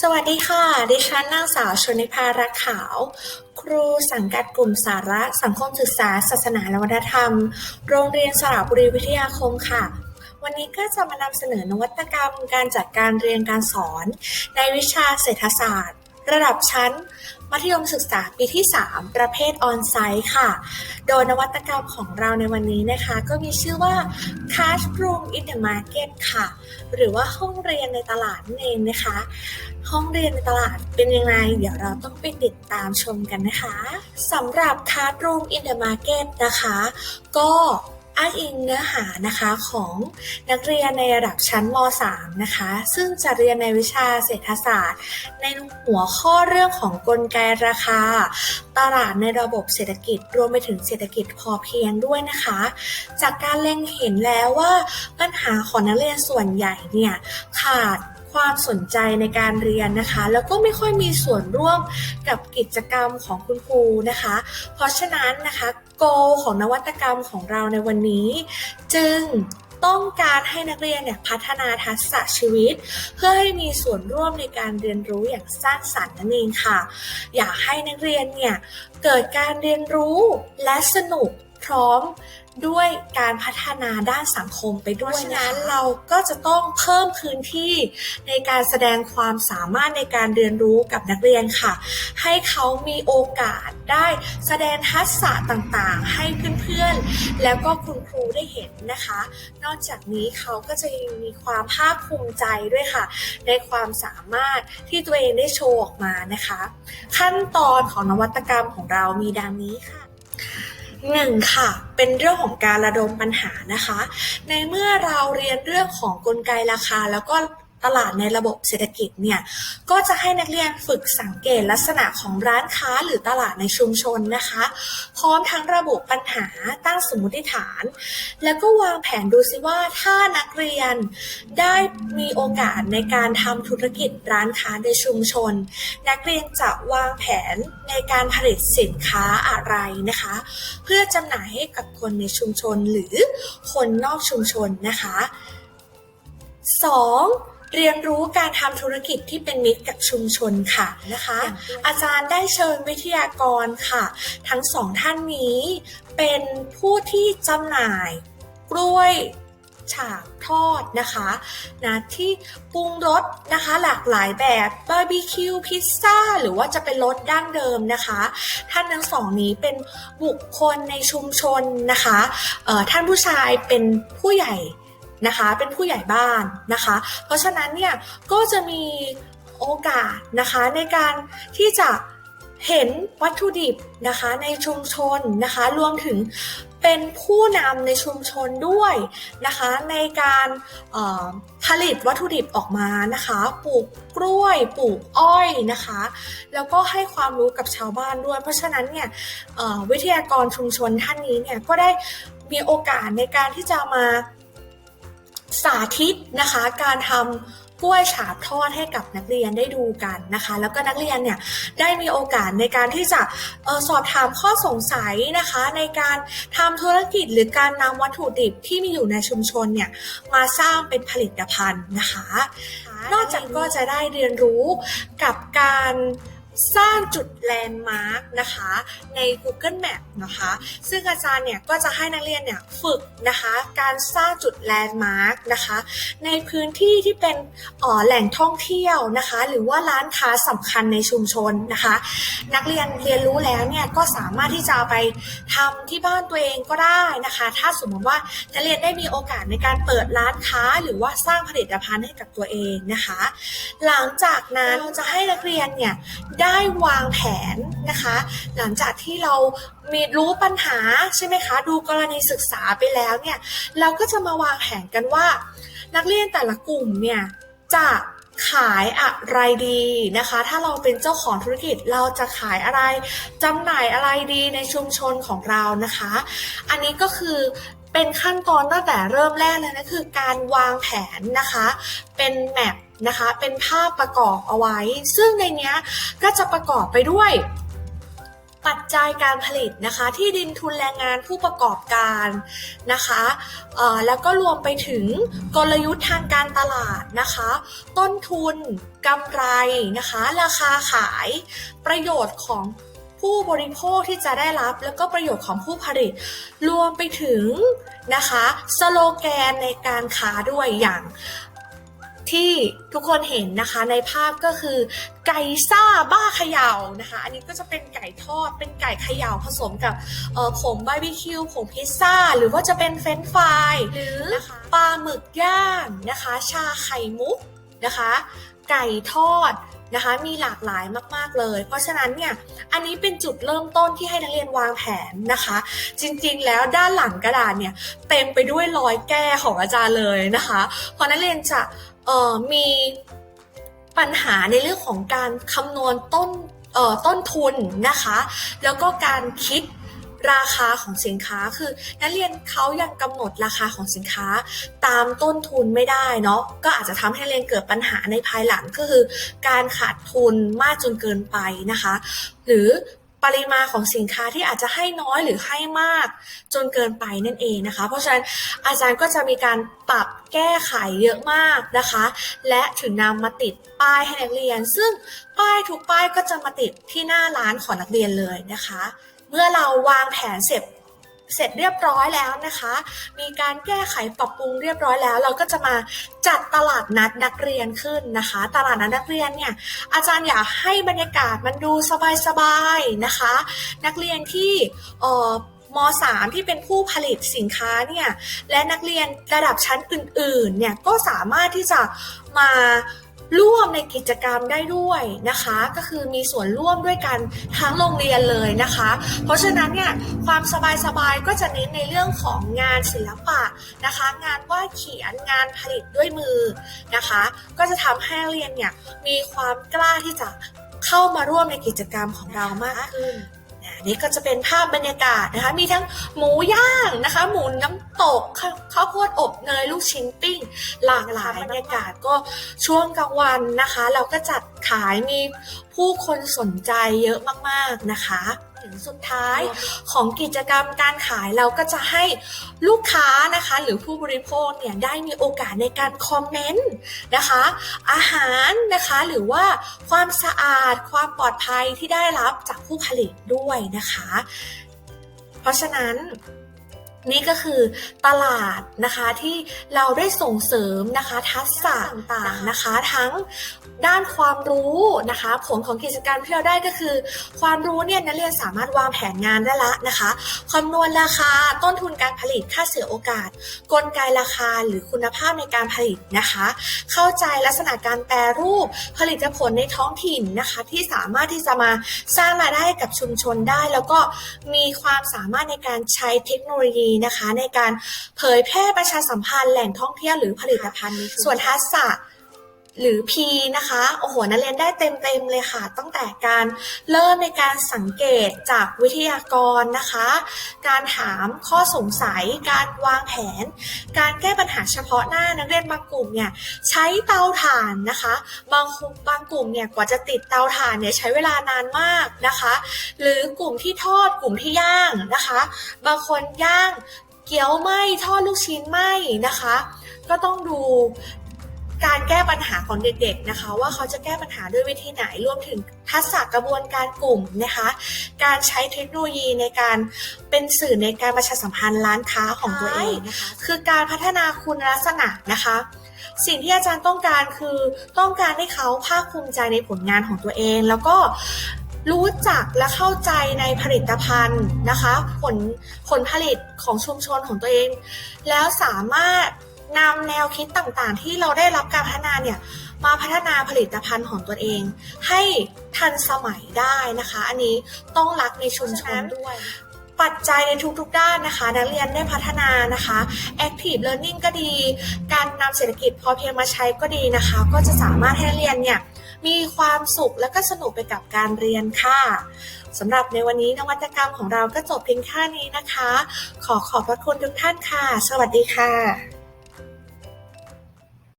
สวัสดีค่ะ ดิฉันนางสาวชนิภารักขาว ครูสังกัดกลุ่มสาระ สังคมศึกษา ศาสนาและวัฒนธรรม โรงเรียนสระบุรีวิทยาคมค่ะ วันนี้ก็จะมานำเสนอนวัตกรรมการจัดการเรียนการสอน ในวิชาเศรษฐศาสตร์ ระดับชั้น มัธยมศึกษาปีที่ 3 ประเภทออนไซต์ค่ะ โดยนวัตกรรมของเราในวันนี้นะคะ ก็มีชื่อว่า Classroom in the Market ค่ะ หรือว่าห้องเรียนในตลาดนั่นเองนะคะ ห้องเรียนในตลาดเป็นยังไง เดี๋ยวเราต้องไปติดตามชมกันนะคะสำหรับ Classroom in the Market นะคะ ก็อ้างอิงเนื้อหานะคะของนักเรียนในระดับชั้นม .3 นะคะ ซึ่งจะเรียนในวิชาเศรษฐศาสตร์ ในหัวข้อเรื่องของกลไกราคา ตลาดในระบบเศรษฐกิจรวมไปถึงเศรษฐกิจพอเพียงด้วยนะคะ จากการเล็งเห็นแล้วว่าปัญหาของนักเรียนส่วนใหญ่เนี่ยขาด ความสนใจในการเรียนนะคะ แล้วก็ไม่ค่อยมีส่วนร่วมกับกิจกรรมของคุณครูนะคะ เพราะฉะนั้นนะคะโกของนวัตกรรมของเราในวันนี้ จึงต้องการให้นักเรียนเนี่ยพัฒนาทักษะชีวิต เพื่อให้มีส่วนร่วมในการเรียนรู้อย่างสร้างสรรค์นั่นเองค่ะ อยากให้นักเรียนเนี่ยเกิดการเรียนรู้และสนุกพร้อม ด้วยการพัฒนาด้านสังคมไปด้วยเพราะฉะนั้นเราก็จะต้องเพิ่มพื้นที่ในการแสดงความสามารถในการเรียนรู้กับนักเรียนค่ะ ให้เขามีโอกาสได้แสดงทักษะต่างๆ ให้เพื่อนๆ แล้วก็คุณครูได้เห็นนะคะ นอกจากนี้เขาก็จะยังมีความภาคภูมิใจด้วยค่ะ ในความสามารถที่ตัวเองได้โชว์ออกมานะคะ ขั้นตอนของนวัตกรรมของเรามีดังนี้ค่ะ หนึ่งค่ะ เป็นเรื่องของการระดมปัญหานะคะ ในเมื่อเราเรียนเรื่องของกลไกราคาแล้วก็ ตลาดในระบบเศรษฐกิจเนี่ยก็จะให้นักเรียนฝึกสังเกตลักษณะของร้านค้าหรือตลาดในชุมชนนะคะ พร้อมทั้งระบุปัญหาตั้งสมมติฐาน แล้วก็วางแผนดูซิว่าถ้านักเรียนได้มีโอกาสในการทำธุรกิจร้านค้าในชุมชน นักเรียนจะวางแผนในการผลิตสินค้าอะไรนะคะ เพื่อจำหน่ายให้กับคนในชุมชนหรือคนนอกชุมชนนะคะ 2. เรียนรู้การทำธุรกิจที่เป็นมิตรกับชุมชนค่ะนะคะ อาจารย์ได้เชิญวิทยากรค่ะ ทั้งสองท่านนี้เป็นผู้ที่จำหน่ายกล้วยฉาบทอดนะคะนะที่ปรุงรสนะคะหลากหลายแบบบาร์บีคิวพิซซ่าหรือว่าจะเป็นรสดั้งเดิมนะคะ ท่านทั้งสองนี้เป็นบุคคลในชุมชนนะคะเอ่อท่านผู้ชายเป็นผู้ใหญ่ นะคะ เป็นผู้ใหญ่บ้านนะคะ เพราะฉะนั้นเนี่ยก็จะมีโอกาสนะคะในการที่จะเห็นวัตถุดิบนะคะในชุมชนนะคะ รวมถึงเป็นผู้นำในชุมชนด้วยนะคะ ในการผลิตวัตถุดิบออกมานะคะ ปลูกกล้วย ปลูกอ้อยนะคะ แล้วก็ให้ความรู้กับชาวบ้านด้วย เพราะฉะนั้นเนี่ยวิทยากรชุมชนท่านนี้เนี่ยก็ได้มีโอกาสในการที่จะมา สาธิตนะคะการทำกล้วยฉาบทอดให้กับนักเรียนได้ดูกันนะคะ แล้วก็นักเรียนเนี่ยได้มีโอกาสในการที่จะเออสอบถามข้อสงสัยนะคะ ในการทำธุรกิจหรือการนำวัตถุดิบที่มีอยู่ในชุมชนเนี่ยมาสร้างเป็นผลิตภัณฑ์นะคะ นอกจากก็จะได้เรียนรู้กับการ สร้างจุดแลนด์มาร์กนะคะใน Google Map นะคะ ซึ่งอาจารย์เนี่ยก็จะให้นักเรียนเนี่ยฝึกนะคะการสร้างจุดแลนด์มาร์กนะคะในพื้นที่ที่เป็นอ่อแหล่งท่องเที่ยวนะคะ หรือว่าร้านค้าสำคัญในชุมชนนะคะ นักเรียนเรียนรู้แล้วเนี่ยก็สามารถที่จะไปทำที่บ้านตัวเองก็ได้นะคะ ถ้าสมมติว่านักเรียนได้มีโอกาสในการเปิดร้านค้า หรือว่าสร้างผลิตภัณฑ์ให้กับตัวเองนะคะ หลังจากนั้นเราจะให้นักเรียนเนี่ยได้ได้วางแผนนะคะ หลังจากที่เรามีรู้ปัญหาใช่ไหมคะ ดูกรณีศึกษาไปแล้วเนี่ยเราก็จะมาวางแผนกันว่า นักเรียนแต่ละกลุ่มเนี่ยจะขายอะไรดีนะคะ ถ้าเราเป็นเจ้าของธุรกิจเราจะขายอะไรจำหน่ายอะไรดีในชุมชนของเรานะคะ อันนี้ก็คือเป็นขั้นตอนตั้งแต่เริ่มแรกเลยนะคือการวางแผนนะคะ เป็นแมป นะคะ เป็นภาพประกอบเอาไว้ ซึ่งในนี้ก็จะประกอบไปด้วยปัจจัยการผลิตนะคะ ที่ดินทุนแรงงานผู้ประกอบการนะคะแล้วก็รวมไปถึงกลยุทธ์ทางการตลาดนะคะ ต้นทุนกำไรนะคะ ราคาขายประโยชน์ของผู้บริโภคที่จะได้รับ แล้วก็ประโยชน์ของผู้ผลิต รวมไปถึงนะคะสโลแกนในการค้าด้วยอย่าง ที่ทุกคนเห็นนะคะในภาพก็คือ ไก่ซ่าบ้าเขย่านะคะ อันนี้ก็จะเป็นไก่ทอดเป็นไก่เขย่าผสมกับเอ่อผงบาร์บีคิวผงพิซซ่า หรือว่าจะเป็นเฟรนช์ฟรายหรือนะคะปลาหมึกย่างนะคะ ชาไข่มุกนะคะ ไก่ทอดนะคะมีหลากหลายมากๆเลย เพราะฉะนั้นเนี่ยอันนี้เป็นจุดเริ่มต้นที่ให้นักเรียนวางแผนนะคะ จริงๆแล้วด้านหลังกระดาษเนี่ยเต็มไปด้วยรอยแก้ของอาจารย์เลยนะคะ เพราะนักเรียนจะ เอ่อมีปัญหาในเรื่องของการคำนวณต้นเอ่อต้นทุนนะคะ แล้วก็การคิดราคาของสินค้าคือนักเรียนเขายังกำหนดราคาของสินค้าตามต้นทุนไม่ได้เนาะก็อาจจะทำให้เรียนเกิดปัญหาในภายหลังก็คือ การขาดทุนมากจนเกินไปนะคะ หรือ ปริมาณของสินค้าที่อาจจะให้น้อยหรือให้มาก จนเกินไปนั่นเองนะคะ เพราะฉะนั้นอาจารย์ก็จะมีการปรับแก้ไขเยอะมากนะคะ และถึงนำมาติดป้ายให้นักเรียน ซึ่งป้ายทุกป้ายก็จะมาติดที่หน้าร้านของนักเรียนเลยนะคะ เมื่อเราวางแผนเสร็จ เสร็จเรียบร้อยแล้วนะคะ มีการแก้ไขปรับปรุงเรียบร้อยแล้ว เราก็จะมาจัดตลาดนัดนักเรียนขึ้นนะคะ ตลาดนัดนักเรียนเนี่ยอาจารย์อยากให้บรรยากาศมันดูสบายๆนะคะ นักเรียนที่เอ่อม .3 ที่เป็นผู้ผลิตสินค้าเนี่ยและนักเรียนระดับชั้นอื่นๆเนี่ยก็สามารถที่จะมา ร่วมในกิจกรรมได้ด้วยนะคะ ก็คือมีส่วนร่วมด้วยกันทั้งโรงเรียนเลยนะคะ เพราะฉะนั้นเนี่ยความสบายๆก็จะเน้นในเรื่องของงานศิลปะนะคะ งานวาดเขียนงานผลิตด้วยมือนะคะ ก็จะทำให้เรียนเนี่ยมีความกล้าที่จะเข้ามาร่วมในกิจกรรมของเรามากขึ้น นี้ก็จะเป็นภาพบรรยากาศนะคะ มีทั้งหมูย่างนะคะ หมูน้ำตกข้าวข้าวโพดอบเนยลูกชิ้นปิ้ง หลากหลายบรรยากาศก็ช่วงกลางวันนะคะ เราก็จัดขายมีผู้คนสนใจเยอะมากๆนะคะ ถึงสุดท้ายของกิจกรรมการขายเราก็จะให้ลูกค้านะคะ หรือผู้บริโภคเนี่ยได้มีโอกาสในการคอมเมนต์นะคะ อาหารนะคะหรือว่าความสะอาดความปลอดภัยที่ได้รับจากผู้ผลิตด้วยนะคะ เพราะฉะนั้น นี่ก็คือตลาดนะคะที่เราได้ส่งเสริมนะคะทักษะต่างๆนะคะทั้งด้านความรู้นะคะผลของกิจกรรมที่เราได้ก็คือ ความรู้เนี่ยนักเรียนสามารถวางแผนงานได้ละนะคะคำนวณราคาต้นทุนการผลิตค่าเสียโอกาส กลไกราคาหรือคุณภาพในการผลิตนะคะ เข้าใจลักษณะการแปรรูปผลิตผลในท้องถิ่นนะคะ ที่สามารถที่จะมาสร้างรายได้กับชุมชนได้ แล้วก็มีความสามารถในการใช้เทคโนโลยีนะคะ ในการเผยแพร่ประชาสัมพันธ์แหล่งท่องเที่ยวหรือผลิตภัณฑ์นชุมชนส่วนทักษะ หรือ P นะคะ โอ้โห นักเรียนได้เต็มๆเลยค่ะ ตั้งแต่การเริ่มในการสังเกตจากวิทยากรนะคะ การถามข้อสงสัย การวางแผน การแก้ปัญหาเฉพาะหน้า นักเรียนบางกลุ่มเนี่ยใช้เตาถ่านนะคะ บางคุบางกลุ่มเนี่ยกว่าจะติดเตาถ่านเนี่ยใช้เวลานานมากนะคะ หรือกลุ่มที่ทอด กลุ่มที่ย่างนะคะ บางคนย่างเกี๊ยวไหมทอดลูกชิ้นไหมนะคะ ก็ต้องดู การแก้ปัญหาของเด็กๆนะคะ ว่าเขาจะแก้ปัญหาด้วยวิธีไหนรวมถึงทักษะกระบวนการกลุ่มนะคะ การใช้เทคโนโลยีในการเป็นสื่อในการประชาสัมพันธ์ร้านค้าของตัวเองนะคะคือการพัฒนาคุณลักษณะนะคะ สิ่งที่อาจารย์ต้องการคือต้องการให้เขาภาคภูมิใจในผลงานของตัวเอง แล้วก็รู้จักและเข้าใจในผลิตภัณฑ์นะคะ ผลผลผลิตของชุมชนของตัวเอง แล้วสามารถ นำแนวคิดต่างๆ ที่เราได้รับการพัฒนาเนี่ยมาพัฒนาผลิตภัณฑ์ของตัวเอง ให้ทันสมัยได้นะคะ อันนี้ต้องรักในชุมชนด้วย ปัจจัยในทุกๆด้านนะคะ นักเรียนได้พัฒนานะคะ Active Learning ก็ดี การนำเศรษฐกิจพอเพียงมาใช้ก็ดีนะคะ ก็จะสามารถให้นักเรียนเนี่ยมีความสุขและก็สนุกไปกับการเรียนค่ะสำหรับในวันนี้นวัตกรรมของเราก็จบเพียงแค่นี้นะคะ ขอขอบพระคุณทุกท่านค่ะ สวัสดีค่ะ